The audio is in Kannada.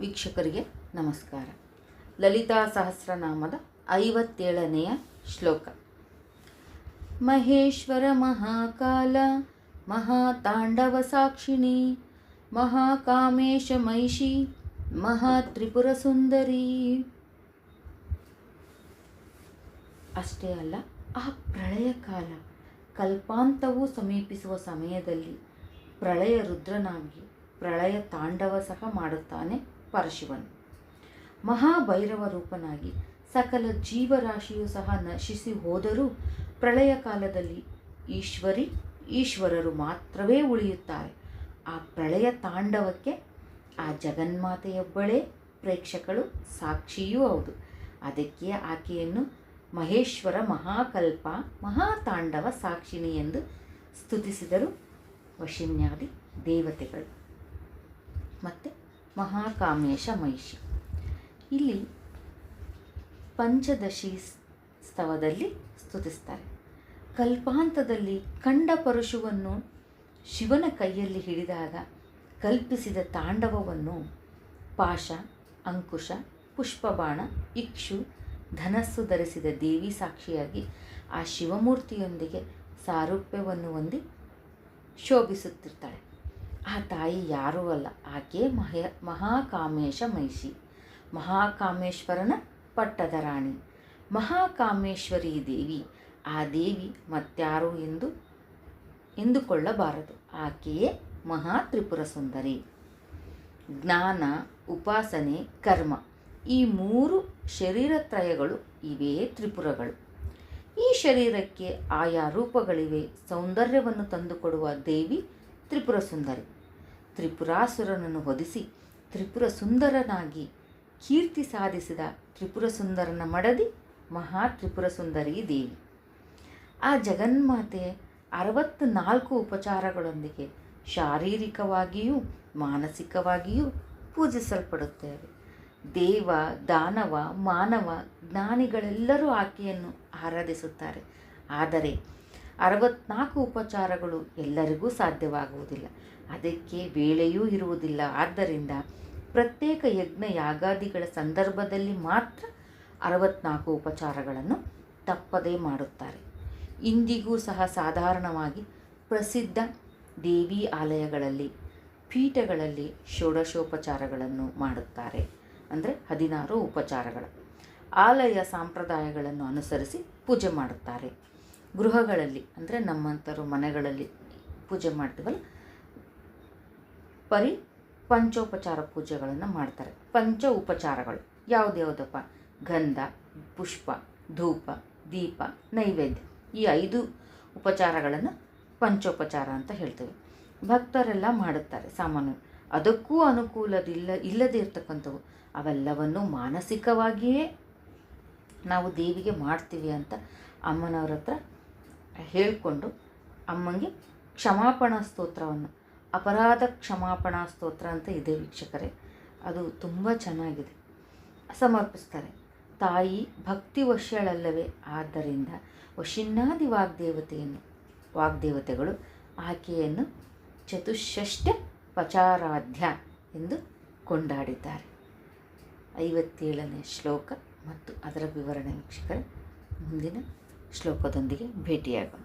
ವೀಕ್ಷಕರಿಗೆ ನಮಸ್ಕಾರ. ಲಲಿತಾ ಸಹಸ್ರನಾಮದ ಐವತ್ತೇಳನೆಯ ಶ್ಲೋಕ. ಮಹೇಶ್ವರ ಮಹಾಕಾಲ, ಮಹಾತಾಂಡವ ಸಾಕ್ಷಿಣಿ, ಮಹಾಕಾಮೇಶ ಮಹಿಷಿ, ಮಹಾತ್ರಿಪುರ ಸುಂದರಿ. ಅಷ್ಟೇ ಅಲ್ಲ, ಆ ಪ್ರಳಯ ಕಾಲ, ಕಲ್ಪಾಂತವು ಸಮೀಪಿಸುವ ಸಮಯದಲ್ಲಿ ಪ್ರಳಯ ರುದ್ರನಾಗಿ ಪ್ರಳಯ ತಾಂಡವ ಸಹ ಮಾಡುತ್ತಾನೆ ಪರಶಿವನು. ಮಹಾಭೈರವ ರೂಪನಾಗಿ ಸಕಲ ಜೀವರಾಶಿಯು ಸಹ ನಶಿಸಿ ಹೋದರೂ ಪ್ರಳಯ ಕಾಲದಲ್ಲಿ ಈಶ್ವರಿ, ಈಶ್ವರರು ಮಾತ್ರವೇ ಉಳಿಯುತ್ತಾರೆ. ಆ ಪ್ರಳಯ ತಾಂಡವಕ್ಕೆ ಆ ಜಗನ್ಮಾತೆಯೊಬ್ಬಳೇ, ಪ್ರೇಕ್ಷಕಳು ಸಾಕ್ಷಿಯೂ ಹೌದು. ಅದಕ್ಕೆ ಆಕೆಯನ್ನು ಮಹೇಶ್ವರ ಮಹಾಕಲ್ಪ, ಮಹಾತಾಂಡವ ಸಾಕ್ಷಿಣಿ ಎಂದು ಸ್ತುತಿಸಿದರು ವಶಿನ್ಯಾದಿ ದೇವತೆಗಳು. ಮಹಾಕಾಮೇಶ ಮಹಿಷಿ ಇಲ್ಲಿ ಪಂಚದಶಿ ಸ್ತವದಲ್ಲಿ ಸ್ತುತಿಸ್ತಾರೆ. ಕಲ್ಪಾಂತದಲ್ಲಿ ಕಂಡ ಪರಶುವನ್ನು ಶಿವನ ಕೈಯಲ್ಲಿ ಹಿಡಿದಾಗ ಕಲ್ಪಿಸಿದ ತಾಂಡವವನ್ನು ಪಾಶ, ಅಂಕುಶ, ಪುಷ್ಪಬಾಣ, ಇಕ್ಷು, ಧನಸ್ಸು ಧರಿಸಿದ ದೇವಿ ಸಾಕ್ಷಿಯಾಗಿ ಆ ಶಿವಮೂರ್ತಿಯೊಂದಿಗೆ ಸಾರೂಪ್ಯವನ್ನು ಹೊಂದಿ ಶೋಭಿಸುತ್ತಿರ್ತಾಳೆ. ಆ ತಾಯಿ ಯಾರೂ ಅಲ್ಲ, ಆಕೆ ಮಹ, ಮಹಾಕಾಮೇಶ ಮಹಿಷಿ. ಮಹಾಕಾಮೇಶ್ವರನ ಪಟ್ಟದ ರಾಣಿ. ಮಹಾಕಾಮೇಶ್ವರಿ ದೇವಿ. ಆ ದೇವಿ ಮತ್ಯಾರು ಎಂದು ಎಂದುಕೊಳ್ಳಬಾರದು. ಆಕೆಯೇ ಮಹಾ ತ್ರಿಪುರ ಸುಂದರಿ. ಜ್ಞಾನ, ಉಪಾಸನೆ, ಕರ್ಮ ಈ ಮೂರು ಶರೀರತ್ರಯಗಳು ಇವೇ ತ್ರಿಪುರಗಳು. ಈ ಶರೀರಕ್ಕೆ ಆಯಾ ರೂಪಗಳಿವೆ. ಸೌಂದರ್ಯವನ್ನು ತಂದುಕೊಡುವ ದೇವಿ ತ್ರಿಪುರ ಸುಂದರಿ. ತ್ರಿಪುರಾಸುರನನ್ನು ಹೊದಿಸಿ ತ್ರಿಪುರ ಸುಂದರನಾಗಿ ಕೀರ್ತಿ ಸಾಧಿಸಿದ ತ್ರಿಪುರ ಸುಂದರನ ಮಡದಿ ಮಹಾ ತ್ರಿಪುರ ಸುಂದರಿ ದೇವಿ. ಆ ಜಗನ್ಮಾತೆ ಅರವತ್ತು ನಾಲ್ಕು ಉಪಚಾರಗಳೊಂದಿಗೆ ಶಾರೀರಿಕವಾಗಿಯೂ ಮಾನಸಿಕವಾಗಿಯೂ ಪೂಜಿಸಲ್ಪಡುತ್ತೇವೆ. ದೇವ, ದಾನವ, ಮಾನವ, ಜ್ಞಾನಿಗಳೆಲ್ಲರೂ ಆಕೆಯನ್ನು ಆರಾಧಿಸುತ್ತಾರೆ. ಆದರೆ ಅರವತ್ನಾಲ್ಕು ಉಪಚಾರಗಳು ಎಲ್ಲರಿಗೂ ಸಾಧ್ಯವಾಗುವುದಿಲ್ಲ. ಅದಕ್ಕೆ ವೇಳೆಯೂ ಇರುವುದಿಲ್ಲ. ಆದ್ದರಿಂದ ಪ್ರತ್ಯೇಕ ಯಜ್ಞ ಯಾಗಾದಿಗಳ ಸಂದರ್ಭದಲ್ಲಿ ಮಾತ್ರ ಅರವತ್ನಾಲ್ಕು ಉಪಚಾರಗಳನ್ನು ತಪ್ಪದೇ ಮಾಡುತ್ತಾರೆ. ಇಂದಿಗೂ ಸಹ ಸಾಧಾರಣವಾಗಿ ಪ್ರಸಿದ್ಧ ದೇವಿ ಆಲಯಗಳಲ್ಲಿ, ಪೀಠಗಳಲ್ಲಿ ಷೋಡಶೋಪಚಾರಗಳನ್ನು ಮಾಡುತ್ತಾರೆ. ಅಂದರೆ ಹದಿನಾರು ಉಪಚಾರಗಳು ಆಲಯ ಸಂಪ್ರದಾಯಗಳನ್ನು ಅನುಸರಿಸಿ ಪೂಜೆ ಮಾಡುತ್ತಾರೆ. ಗೃಹಗಳಲ್ಲಿ, ಅಂದರೆ ನಮ್ಮಂಥರು ಮನೆಗಳಲ್ಲಿ ಪೂಜೆ ಮಾಡ್ತೀವಲ್ಲ, ಪರಿ ಪಂಚೋಪಚಾರ ಪೂಜೆಗಳನ್ನು ಮಾಡ್ತಾರೆ. ಪಂಚ ಉಪಚಾರಗಳು ಯಾವುದ್ಯಾವುದಪ್ಪ ಗಂಧ, ಪುಷ್ಪ, ಧೂಪ, ದೀಪ, ನೈವೇದ್ಯ. ಈ ಐದು ಉಪಚಾರಗಳನ್ನು ಪಂಚೋಪಚಾರ ಅಂತ ಹೇಳ್ತೇವೆ. ಭಕ್ತರೆಲ್ಲ ಮಾಡುತ್ತಾರೆ ಸಾಮಾನ್ಯ ಅದಕ್ಕೂ ಅನುಕೂಲದಿಲ್ಲ, ಇಲ್ಲದೇ ಇರ್ತಕ್ಕಂಥವು. ಅವೆಲ್ಲವನ್ನು ಮಾನಸಿಕವಾಗಿಯೇ ನಾವು ದೇವಿಗೆ ಮಾಡ್ತೀವಿ ಅಂತ ಅಮ್ಮನವ್ರ ಹತ್ರ ಹೇಳಿಕೊಂಡು ಅಮ್ಮಂಗೆ ಕ್ಷಮಾಪಣಾ ಸ್ತೋತ್ರವನ್ನು, ಅಪರಾಧ ಕ್ಷಮಾಪಣಾ ಸ್ತೋತ್ರ ಅಂತ ಇದೆ ವೀಕ್ಷಕರೇ. ಅದು ತುಂಬ ಚೆನ್ನಾಗಿದೆ. ಸಮರ್ಪಿಸ್ತಾರೆ. ತಾಯಿ ಭಕ್ತಿ ವಶ್ಯಳಲ್ಲವೇ ಆದ್ದರಿಂದ ವಶಿನ್ನಾದಿ ವಾಗ್ದೇವತೆಯನ್ನು, ವಾಗ್ದೇವತೆಗಳು ಆಕೆಯನ್ನು ಚತುಷ್ಷಷ್ಟ ಪಚಾರಾಧ್ಯ ಎಂದು ಕೊಂಡಾಡಿದ್ದಾರೆ. ಐವತ್ತೇಳನೇ ಶ್ಲೋಕ ಮತ್ತು ಅದರ ವಿವರಣೆ ವೀಕ್ಷಕರೇ. ಮುಂದಿನ ಶ್ಲೋಕದೊಂದಿಗೆ ಭೇಟಿಯಾಗೋಣ